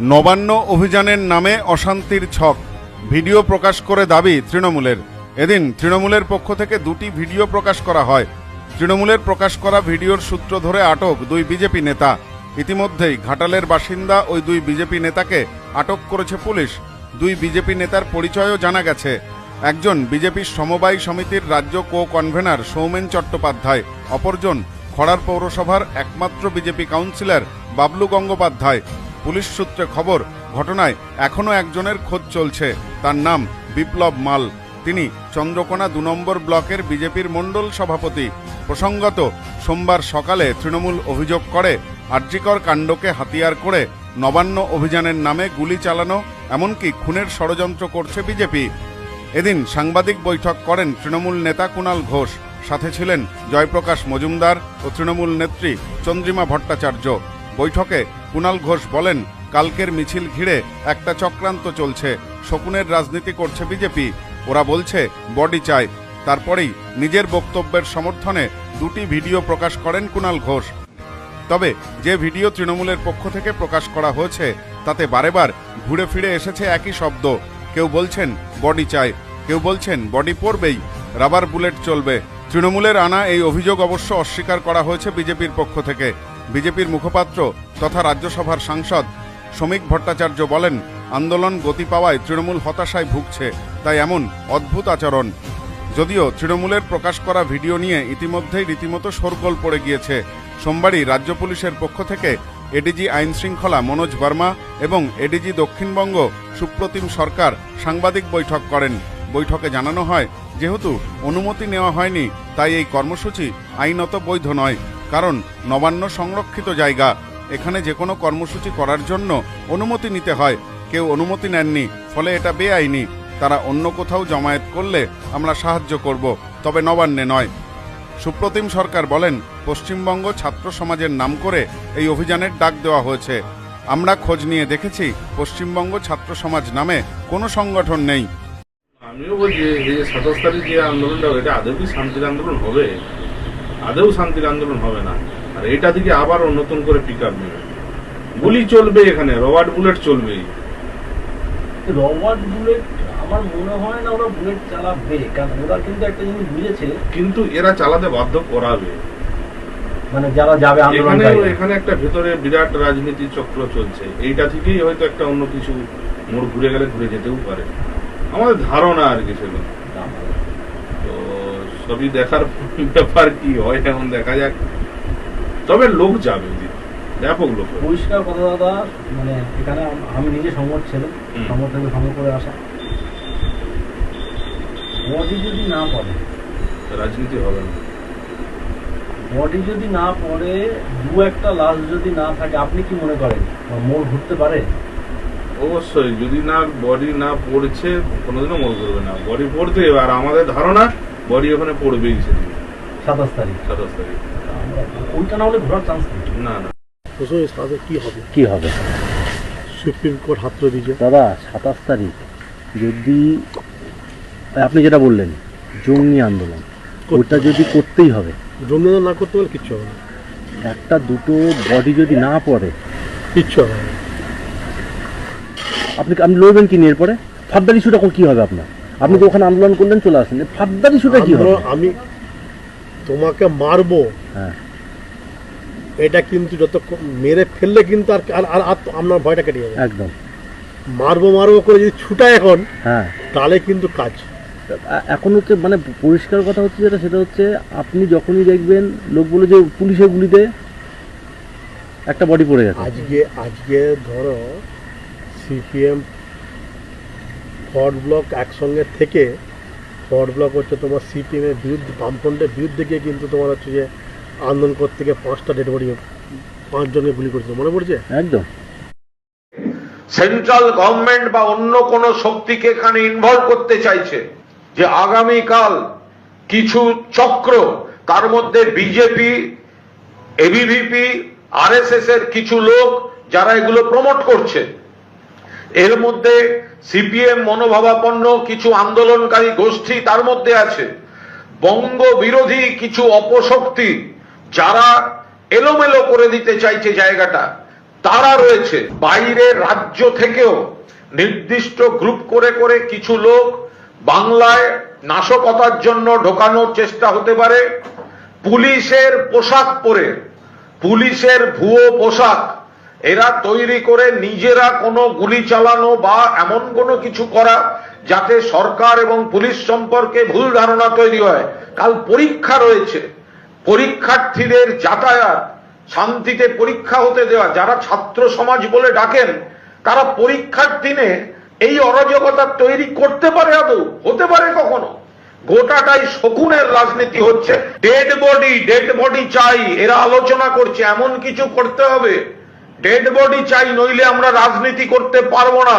নবান্ন অভিযানের নামে অশান্তির ছক। ভিডিও প্রকাশ করে দাবি তৃণমূলের। এদিন তৃণমূলের পক্ষ থেকে দুটি ভিডিও প্রকাশ করা হয়। তৃণমূলের প্রকাশ করা ভিডিওর সূত্র ধরে আটক দুই বিজেপি নেতা। ইতিমধ্যেই ঘাটালের বাসিন্দা ওই দুই বিজেপি নেতাকে আটক করেছে পুলিশ। দুই বিজেপি নেতার পরিচয়ও জানা গেছে। একজন বিজেপির সমবায় সমিতির রাজ্য কো কনভেনার সৌমেন চট্টোপাধ্যায়, অপরজন খড়ার পৌরসভার একমাত্র BJP councillor Bablu Gangopadhyay. Police সূত্রে খবর, ঘটনায় এখনও একজনের খোঁজ চলছে। তার নাম বিপ্লব মাল। তিনি চন্দ্রকোনা দু নম্বর ব্লকের বিজেপির মণ্ডল সভাপতি। প্রসঙ্গত, সোমবার সকালে তৃণমূল অভিযোগ করে আর্যিকর কাণ্ডকে হাতিয়ার করে নবান্ন অভিযানের নামে গুলি চালানো, এমনকি খুনের ষড়যন্ত্র করছে বিজেপি। এদিন সাংবাদিক বৈঠক করেন তৃণমূল নেতা কুণাল ঘোষ। সাথে ছিলেন জয়প্রকাশ মজুমদার ও তৃণমূল নেত্রী চন্দ্রিমা ভট্টাচার্য। বৈঠকে কুণাল ঘোষ বলেন, কালকের মিছিল ঘিরে একটা চক্রান্ত চলছে। শকুনের রাজনীতি করছে বিজেপি। ওরা বলছে, বডি চাই। তারপরেই নিজের বক্তব্যের সমর্থনে দুটি ভিডিও প্রকাশ করেন কুণাল ঘোষ। তবে যে ভিডিও তৃণমূলের পক্ষ থেকে প্রকাশ করা হয়েছে, তাতে বারেবার ঘুরে ফিরে এসেছে একই শব্দ। কেউ বলছেন, বডি চাই। কেউ বলছেন, বডি পড়বেই রাবার বুলেট চলবে। তৃণমূলের আনা এই অভিযোগ অবশ্য অস্বীকার করা হয়েছে বিজেপির পক্ষ থেকে। বিজেপির মুখপাত্র তথা রাজ্যসভার সাংসদ শ্রমিক ভট্টাচার্য বলেন, আন্দোলন গতি পাওয়ায় তৃণমূল হতাশায় ভুগছে, তাই এমন অদ্ভুত আচরণ। যদিও তৃণমূলের প্রকাশ করা ভিডিও নিয়ে ইতিমধ্যেই রীতিমতো শোরগোল পড়ে গিয়েছে। সোমবারই রাজ্য পুলিশের পক্ষ থেকে এডিজি আইন শৃঙ্খলা মনোজ বর্মা এবং এডিজি দক্ষিণবঙ্গ সুপ্রতিম সরকার সাংবাদিক বৈঠক করেন। বৈঠকে জানানো হয়, যেহেতু অনুমতি নেওয়া হয়নি, তাই এই কর্মসূচি আইনত বৈধ নয়। কারণ নবান্ন সংরক্ষিত জায়গা। এখানে যে কোনো কর্মসূচি করার জন্য অনুমতি নিতে হয়। কেউ অনুমতি নেননি, ফলে এটা বেআইনি। তারা অন্য কোথাও জমায়েত করলে আমরা সাহায্য করব, তবে নবান্নে নয়। সুপ্রতিম সরকার বলেন, পশ্চিমবঙ্গ ছাত্র সমাজের নাম করে এই অভিযানের ডাক দেওয়া হয়েছে। আমরা খোঁজ নিয়ে দেখেছি, পশ্চিমবঙ্গ ছাত্র সমাজ নামে কোনো সংগঠন নেই। আমিও বলছি যে সাতাশ তারিখ যে আন্দোলনটা এটা আদৌ কি শান্তির আন্দোলন হবে? আদৌ শান্তির আন্দোলন হবে না। আর এটা থেকে আবার নতুন করে পিক আপ নেবে। গুলি চলবে এখানে রবার্ট বুলেট চলবেই। রবার্ট বুলেট আমার মনে হয় না ওরা বুলেট চালাবে কারণ ওরা কিন্তু একটা জিনিস বুঝেছে। কিন্তু এরা চালাতে বাধ্য করাবে। মানে যারা যাবে এখানে এখানে একটা ভেতরে বিরাট রাজনীতি চক্র চলছে। এইটা থেকেই হয়তো একটা অন্য কিছু মোড় ঘুরে গেলে ঘুরে যেতেও পারে। আমাদের ধারণা আর কি সেগুলো। সবই দেখার ব্যাপার কি হয় এখন দেখা যাক। তবে লোক যাবে ব্যাপক লোক পরিষ্কার কথা দাদা মানে এখানে আমি নিজে ছেলে। সংগঠ থেকে সঙ্গ করে আসা। বডি যদি না পড়ে রাজনীতি হবে না। বডি যদি না পড়ে দু একটা লাশ যদি না থাকে আপনি কি মনে করেন? মোড় ঘুরতে পারে? অবশ্যই যদি না বডি না পড়ছে কোনোদিনও মনে করবে না। বডি পড়তে আর আমাদের ধারণা বডি ওখানে পড়বেই সেদিন। সাতাশ তারিখ। সাতাশ তারিখ। ওইটা না হলে ঘোরার চান্স নেই। না না। কি হবে? কি হবে? সুপ্রিম কোর্ট হাত দিয়েছে। দাদা সাতাশ তারিখ। যদি আপনি যেটা বললেন জঙ্গি আন্দোলন ওটা যদি করতেই হবে জঙ্গিদল না করতে পারলে কিচ্ছু হবে না। একটা দুটো বডি যদি না পড়ে কিচ্ছু হবে না। আপনি আপনি লড়বেন কি নিয়ে এরপরে? ফাদ্দার ইস্যুটা কি হবে আপনার? আপনি তো ওখানে আন্দোলন করলেন চলে আসেন। ফাদ্দার ইস্যুটা কি আমরা- আমি তোমাকে মারবো। হ্যাঁ। এটা কিন্তু যত মেরে ফেললে কিন্তু আর আর- আর আর আপনার ভয়টা কেটে যাবে। একদম। মারবো মারবো করে যদি ছুটায় এখন হ্যাঁ। তাহলে কিন্তু কাজ। এখন হচ্ছে মানে পরিষ্কার কথা হচ্ছে যেটা সেটা হচ্ছে আপনি যখনই দেখবেন লোক বলে যে পুলিশের গুলিতে একটা বডি পড়ে গেছে। আজকে আজকে ধরো সিপিএম ফরওয়ার্ড ব্লক একসঙ্গে থেকে ফরওয়ার্ড ব্লক হচ্ছে তোমার সিপিএমের বিরুদ্ধে বামফ্রন্টের বিরুদ্ধে গিয়ে কিন্তু তোমার হচ্ছে যে আন্দোলন করতে গিয়ে পাঁচটা ডেড বডি পাঁচজনকে গুলি করেছিল। মনে পড়ছে? একদম। সেন্ট্রাল গভর্নমেন্ট বা অন্য কোনো শক্তিকে এখানে ইনভলভ করতে চাইছে যে আগামীকাল কিছু চক্র তার মধ্যে বিজেপি এবিভিপি আরএসএস এর কিছু লোক যারা এগুলো প্রমোট করছে এর মধ্যে সিপিএম মনোভাবাপন্ন কিছু আন্দোলনকারী গোষ্ঠী তার মধ্যে আছে। বঙ্গ বিরোধী কিছু অপশক্তি যারা এলোমেলো করে দিতে চাইছে জায়গাটা, তারা রয়েছে। বাইরে রাজ্য থেকেও নির্দিষ্ট গ্রুপ করে করে কিছু লোক বাংলায় নাশকতার জন্য ঢোকানোর চেষ্টা হতে পারে। পুলিশের পোশাক পরে, পুলিশের ভুয়ো পোশাক এরা তৈরি করে নিজেরা কোনো গুলি চালানো বা এমন কোনো কিছু করা যাতে সরকার এবং পুলিশ সম্পর্কে ভুল ধারণা তৈরি হয়। কাল পরীক্ষা রয়েছে। পরীক্ষার্থীদের যাতায়াত, শান্তিতে পরীক্ষা হতে দেওয়া, যারা ছাত্র সমাজ বলে ডাকেন, তারা পরীক্ষার দিনে এই অরাজকতা তৈরি করতে পারে আদৌ? হতে পারে কখনো? গোটাটাই শকুনের রাজনীতি হচ্ছে। ডেড বডি ডেড বডি চাই, এরা আলোচনা করছে, এমন কিছু করতে হবে। ডেড বডি চাই নইলে আমরা রাজনীতি করতে পারব না।